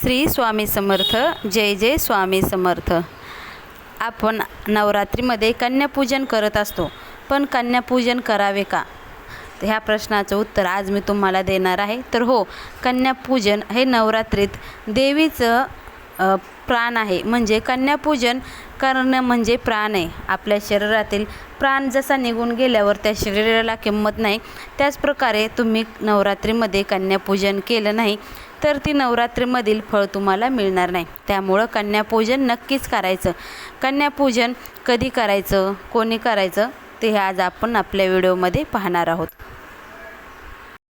श्री स्वामी समर्थ जय जय स्वामी समर्थ. आपण नवरात्रीमध्ये कन्यापूजन करत असतो पण कन्यापूजन करावे का? ह्या प्रश्नाचं उत्तर आज मी तुम्हाला देणार आहे. तर हो कन्यापूजन हे नवरात्रीत देवीचं प्राण आहे. म्हणजे कन्यापूजन करणं म्हणजे प्राण आहे. आपल्या शरीरातील प्राण जसा निघून गेल्यावर त्या शरीराला किंमत नाही त्याचप्रकारे तुम्ही नवरात्रीमध्ये कन्यापूजन केलं नाही तर ती नवरात्रीमधील फळ तुम्हाला मिळणार नाही. त्यामुळं कन्यापूजन नक्कीच करायचं. कन्यापूजन कधी करायचं? कोणी करायचं? ते आज आपण आपल्या व्हिडिओमध्ये पाहणार आहोत.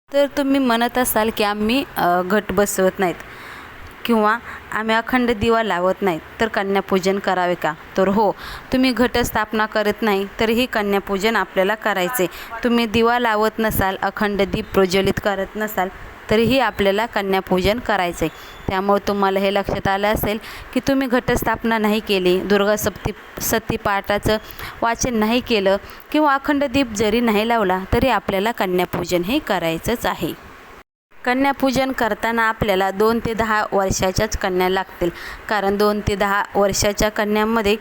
तर तुम्ही म्हणत असाल की आम्ही घट बसवत नाहीत किंवा आम्ही अखंड दिवा लावत नाहीत तर कन्यापूजन करावे का? तर हो तुम्ही घटस्थापना करत नाही तरीही कन्यापूजन आपल्याला करायचे तुम्ही दिवा लावत नसाल अखंड दीप प्रज्वलित करत नसाल तरीही आपल्याला कन्यापूजन करायचं आहे त्यामुळे तुम्हाला हे लक्षात आलं असेल की तुम्ही घटस्थापना नाही केली दुर्गा सप्ती सतीपाठाचं वाचन नाही केलं किंवा अखंड दीप जरी नाही लावला तरी आपल्याला कन्यापूजन हे करायचंच आहे. कन्यापूजन करताना आपल्याला दोन ते दहा वर्षाच्याच कन्या लागतील. कारण दोन ते दहा वर्षाच्या कन्यांमध्ये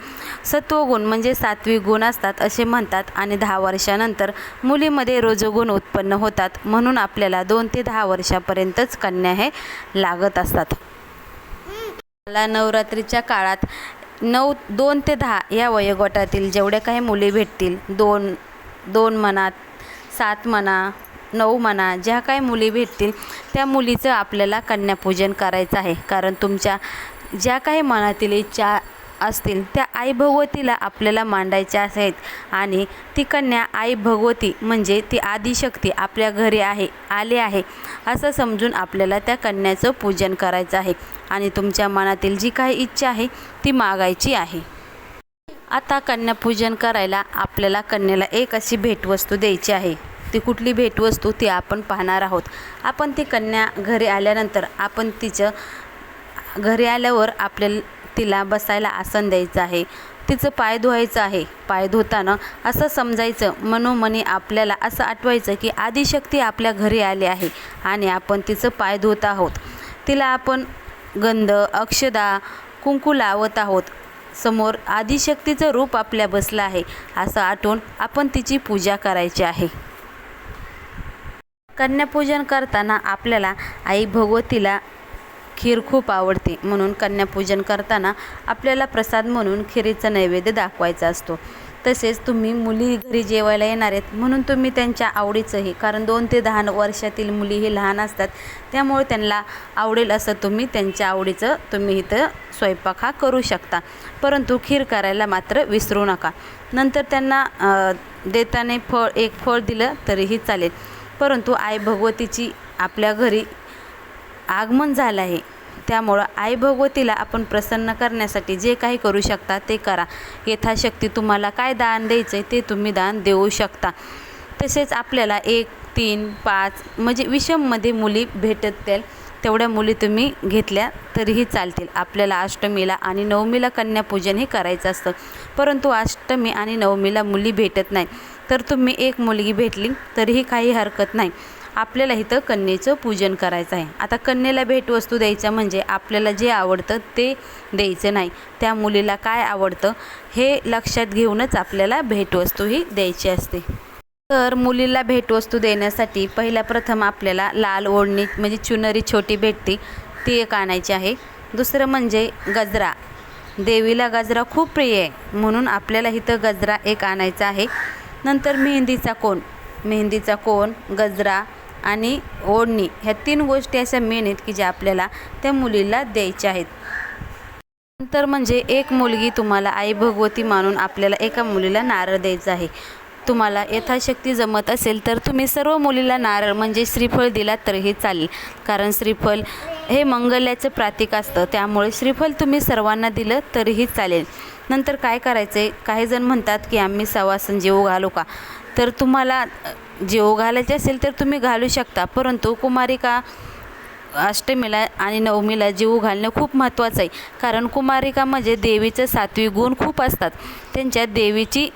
सत्वगुण म्हणजे सात्विक गुण असतात असे म्हणतात आणि दहा वर्षानंतर मुलीमध्ये रोजगुण उत्पन्न होतात. म्हणून आपल्याला दोन ते दहा वर्षापर्यंतच कन्या हे लागत असतात. मला नवरात्रीच्या काळात नऊ दोन ते दहा या वयोगटातील जेवढ्या काही मुली भेटतील दोन दोन मनात सात म्हणा नऊ म्हणा ज्या काही मुली भेटतील त्या मुलीचं आपल्याला कन्यापूजन करायचं आहे. कारण तुमच्या ज्या काही मनातील इच्छा असतील त्या आई भगवतीला आपल्याला मांडायच्या आहेत. आणि ती कन्या आई भगवती म्हणजे ती आदिशक्ती आपल्या घरी आहे आले आहे असं समजून आपल्याला त्या कन्याचं पूजन करायचं आहे. आणि तुमच्या मनातील जी काही इच्छा आहे ती मागायची आहे. आता कन्यापूजन करायला आपल्याला कन्याला एक अशी भेटवस्तू द्यायची आहे. ती कुठली भेटवस्तू ती आपण पाहणार आहोत. आपण ती कन्या घरी आल्यानंतर आपण तिचं घरी आल्यावर आपल्याला तिला बसायला आसन द्यायचं आहे. तिचं पाय धुवायचं आहे. पाय धुताना असं समजायचं मनोमनी आपल्याला असं आठवायचं की आदिशक्ती आपल्या घरी आली आहे आणि आपण तिचं पाय धुत आहोत. तिला आपण गंध अक्षदा कुंकू लावत आहोत. समोर आदिशक्तीचं रूप आपल्या बसलं आहे. असं आठवून आपण तिची पूजा करायची आहे. कन्यापूजन करताना आपल्याला आई भगवतीला खीर खूप आवडते. म्हणून कन्यापूजन करताना आपल्याला प्रसाद म्हणून खिरीचा नैवेद्य दाखवायचा असतो. तसेच तुम्ही मुली घरी जेवायला येणार आहेत म्हणून तुम्ही त्यांच्या आवडीचंही कारण दोन ते दहा वर्षातील मुली हे लहान असतात त्यामुळे त्यांना आवडेल असं तुम्ही त्यांच्या आवडीचं तुम्ही इथं स्वयंपाक हा करू शकता. परंतु खीर करायला मात्र विसरू नका. नंतर त्यांना देताने देताना फळ एक फळ दिलं तरीही चालेल. परंतु आई भगवतीची आपल्या घरी आगमन झालं आहे. त्यामुळं आई भगवतीला आपण प्रसन्न करण्यासाठी जे काही करू शकता ते करा. यथाशक्ती तुम्हाला काय दान द्यायचं आहे ते तुम्ही दान देऊ शकता. तसेच आपल्याला एक तीन पाच म्हणजे विषममध्ये मुली भेटतील. तेवढ्या मुली तुम्ही घेतल्या तरीही चालतील. आपल्याला अष्टमीला आणि नवमीला कन्यापूजन हे करायचं असतं. परंतु अष्टमी आणि नवमीला मुली भेटत नाही. तर तुम्ही एक मुलगी भेटली तरीही काही हरकत नाही. आपल्याला इथं कन्येचं पूजन करायचं आहे. आता कन्येला भेटवस्तू द्यायच्या म्हणजे आपल्याला जे आवडतं ते द्यायचं नाही. त्या मुलीला काय आवडतं हे लक्षात घेऊनच आपल्याला भेटवस्तू ही द्यायची असते. तर मुलीला भेटवस्तू देण्यासाठी पहिल्या प्रथम आपल्याला लाल ओढणी म्हणजे चुनरी छोटी भेटते ती एक आणायची आहे. दुसरं म्हणजे गजरा. देवीला गजरा खूप प्रिय आहे म्हणून आपल्याला इथं गजरा एक आणायचा आहे. नंतर मेहंदीचा कोण? मेहंदीचा कोण गजरा आणि ओढणी ह्या तीन गोष्टी अशा मेन आहेत की ज्या आपल्याला त्या मुलीला द्यायच्या आहेत. नंतर म्हणजे एक मुलगी तुम्हाला आई भगवती मानून आपल्याला एका मुलीला नारळ द्यायचा आहे. तुम्हाला यथाशक्ती जमत असेल तर तुम्ही सर्व मुलीला नारळ म्हणजे श्रीफळ दिलात तरीही चालेल. कारण श्रीफळ हे मंगल्याचं प्रतीक असतं. त्यामुळे श्रीफळ तुम्ही सर्वांना दिलं तरीही चालेल. नंतर काय करायचं आहे काही जण म्हणतात की आम्ही सवासन जेव घालू का? तर तुम्हाला जेव घालायचे असेल तर तुम्ही घालू शकता. परंतु कुमारिका अष्टमीला आणि नवमीला जीव घालणं खूप महत्त्वाचं आहे. कारण कुमारिका म्हणजे देवीचं सात्विक गुण खूप असतात. त्यांच्यात देवीची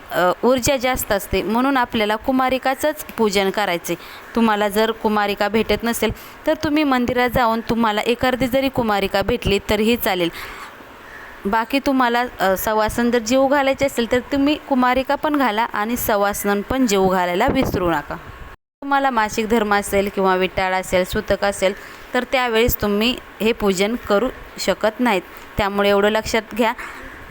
ऊर्जा जास्त असते. म्हणून आपल्याला कुमारिकाचंच पूजन करायचे. तुम्हाला जर कुमारिका भेटत नसेल तर तुम्ही मंदिरात जाऊन तुम्हाला एखादी जरी कुमारिका भेटली तरीही चालेल. बाकी तुम्हाला सवासन जर जीव घालायचे असेल तर तुम्ही कुमारिका पण घाला आणि सवासन पण जीव घालायला विसरू नका. तुम्हाला मासिक धर्म असेल किंवा विटाळ असेल सुतक असेल तर त्यावेळेस तुम्ही हे पूजन करू शकत नाहीत. त्यामुळे एवढं लक्षात घ्या.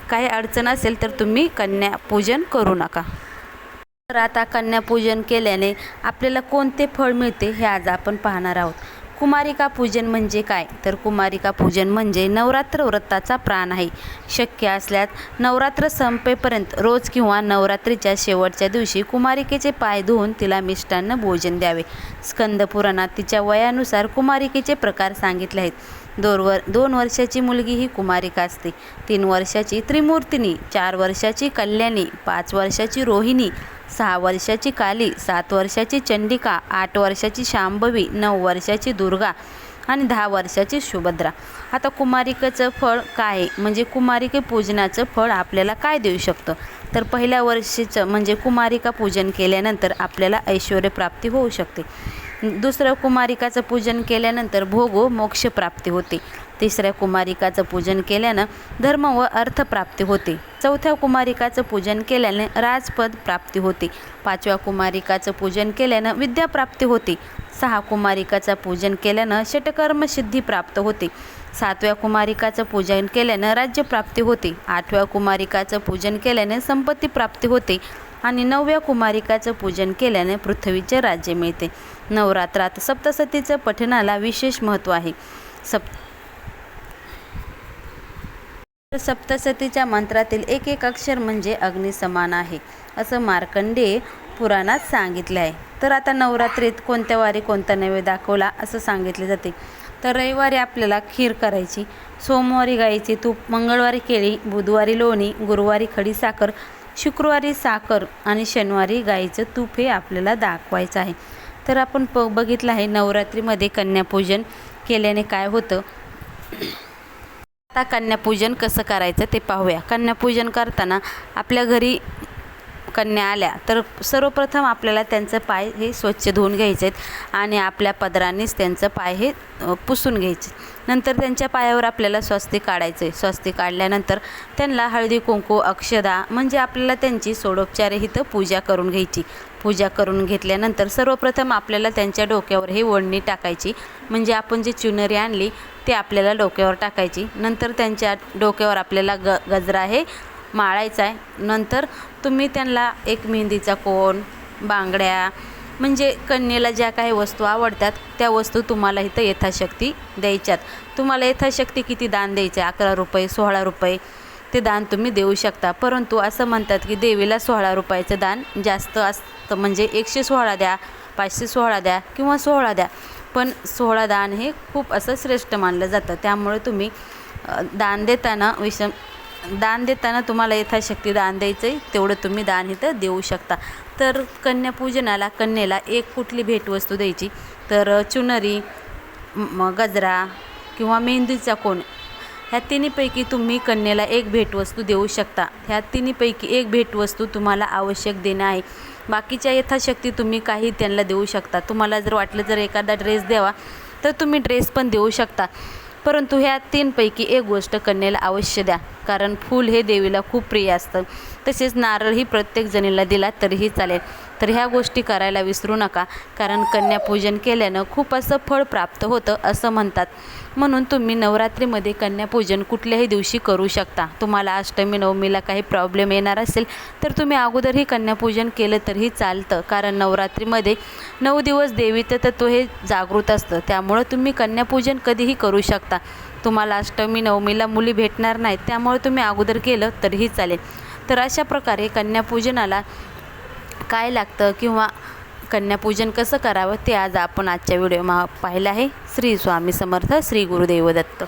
काही अडचण असेल तर तुम्ही कन्या पूजन करू नका. तर आता कन्यापूजन केल्याने आपल्याला कोणते फळ मिळते हे आज आपण पाहणार आहोत. कुमारिका पूजन म्हणजे काय? तर कुमारिका पूजन म्हणजे नवरात्र व्रताचा प्राण आहे. शक्य असल्यास नवरात्र संपेपर्यंत रोज किंवा नवरात्रीच्या शेवटच्या दिवशी कुमारिकेचे पाय धुवून तिला मिष्टान्न भोजन द्यावे. स्कंद पुराणात तिच्या वयानुसार कुमारिकेचे प्रकार सांगितले आहेत. दोन वर दोन वर्षाची मुलगी ही कुमारिका असते. तीन वर्षाची त्रिमूर्तिनी चार वर्षाची कल्याणी पाच वर्षाची रोहिणी सहा वर्षाची काली सात वर्षाची चंडिका आठ वर्षाची शांभवी नऊ वर्षाची दुर्गा आणि दहा वर्षाची सुभद्रा. आता कुमारिकेचं फळ काय? आहे? म्हणजे कुमारिके पूजनाचं फळ आपल्याला काय देऊ शकतं? तर पहिल्या वर्षीचं म्हणजे कुमारिका पूजन केल्यानंतर आपल्याला ऐश्वर्यप्राप्ती होऊ शकते. दुसरं कुमारिकाचं पूजन केल्यानंतर भोगो मोक्षप्राप्ती होते. तिसऱ्या कुमारिकाचं पूजन केल्यानं धर्म व अर्थप्राप्ती होते. चौथ्या कुमारिकाचं पूजन केल्याने राजपद प्राप्ती होते. पाचव्या कुमारिकाचं पूजन केल्यानं विद्याप्राप्ती होते. सहा कुमारिकाचं पूजन केल्यानं षटकर्म सिद्धी प्राप्त होते. सातव्या कुमारिकाचं पूजन केल्यानं राज्यप्राप्ती होते. आठव्या कुमारिकाचं पूजन केल्याने संपत्ती प्राप्ती होते. आणि नवव्या कुमारिकाचं पूजन केल्याने पृथ्वीचे राज्य मिळते. नवरात्रात सप्तसतीचं पठणाला विशेष महत्त्व आहे. सप सप्तसतीच्या मंत्रातील एक एक अक्षर म्हणजे अग्निसमान आहे असं मार्कंडेय पुराणात सांगितले आहे. तर आता नवरात्रीत कोणत्या वारी कोणता नैवेद्य दाखवला असं सांगितले जाते. तर रविवारी आपल्याला खीर करायची सोमवारी गायीची तूप मंगळवारी केळी बुधवारी लोणी गुरुवारी खडी साखर शुक्रवारी साखर आणि शनिवारी गाईचं तूप हे आपल्याला दाखवायचं आहे. तर आपण प बघितलं आहे नवरात्रीमध्ये कन्यापूजन केल्याने काय होतं? आता कन्यापूजन कसं करायचं ते पाहूया. कन्यापूजन करताना आपल्या घरी कन्या आल्या तर सर्वप्रथम आपल्याला त्यांचं पाय हे स्वच्छ धुवून घ्यायचे आहेत आणि आपल्या पदरानेच त्यांचं पाय हे पुसून घ्यायचे. नंतर त्यांच्या पायावर आपल्याला स्वस्ती काढायचं. आहे स्वस्ती काढल्यानंतर त्यांना हळदी कुंकू अक्षदा म्हणजे आपल्याला त्यांची सोडोपचारहित पूजा करून घ्यायची. पूजा करून घेतल्यानंतर सर्वप्रथम आपल्याला त्यांच्या डोक्यावर हे ओढणी टाकायची. म्हणजे आपण जी चुनरी आणली ते आपल्याला डोक्यावर टाकायची. नंतर त्यांच्या डोक्यावर आपल्याला ग गजरा हे माळायचा आहे. नंतर तुम्ही त्यांना एक मेहंदीचा कोण बांगड्या म्हणजे कन्येला ज्या काही वस्तू आवडतात त्या वस्तू तुम्हाला इथं यथाशक्ती द्यायच्यात. तुम्हाला यथाशक्ती किती दान द्यायचे? अकरा रुपये सोळा रुपये ते दान तुम्ही देऊ शकता. परंतु असं म्हणतात की देवीला सोळा रुपयाचं दान जास्त असतं. म्हणजे एकशे सोळा द्या पाचशे सोळा द्या किंवा सोळा द्या. पण सोळा दान हे खूप असं श्रेष्ठ मानलं जातं. त्यामुळे तुम्ही दान देताना विषम दान देताना तुम्हाला यथाशक्ती दान द्यायचं आहे तेवढं तुम्ही दान इथं देऊ शकता. तर कन्यापूजनाला कन्येला एक कुठली भेटवस्तू द्यायची? तर चुनरी गजरा किंवा मेहंदीचा कोण? ह्या तिन्हीपैकी तुम्ही कन्येला एक भेटवस्तू देऊ शकता. ह्या तिन्हीपैकी एक भेटवस्तू तुम्हाला आवश्यक देणं आहे. बाकीच्या यथाशक्ती तुम्ही काही त्यांना देऊ शकता. तुम्हाला जर वाटलं जर एखादा ड्रेस द्यावा तर तुम्ही ड्रेस पण देऊ शकता. परंतु ह्या तीनपैकी एक गोष्ट कन्येला अवश्य द्या कारण फूल हे देवीला खूप प्रिय असतं. तसेच नारळही प्रत्येक जणीला दिला तरीही चालेल. तर ह्या गोष्टी करायला विसरू नका. कारण कन्यापूजन केल्यानं खूप असं फळ प्राप्त होतं असं म्हणतात. म्हणून तुम्ही नवरात्रीमध्ये कन्यापूजन कुठल्याही दिवशी करू शकता. तुम्हाला अष्टमी नवमीला काही प्रॉब्लेम येणार असेल तर तुम्ही अगोदरही कन्यापूजन केलं तरीही चालतं. कारण नवरात्रीमध्ये नऊ दिवस देवीचं तत्व हे जागृत असतं. त्यामुळं तुम्ही कन्यापूजन कधीही करू शकता. तुम्हाला अष्टमी नवमीला मुली भेटणार नाहीत. त्यामुळे तुम्ही अगोदर केलं तरीही चालेल. तर अशा प्रकारे कन्यापूजनाला काय लागतं किंवा कन्यापूजन कसं करावं ते आज आपण आजच्या व्हिडिओ पाहिलं आहे. श्री स्वामी समर्थ श्री गुरुदेव दत्त.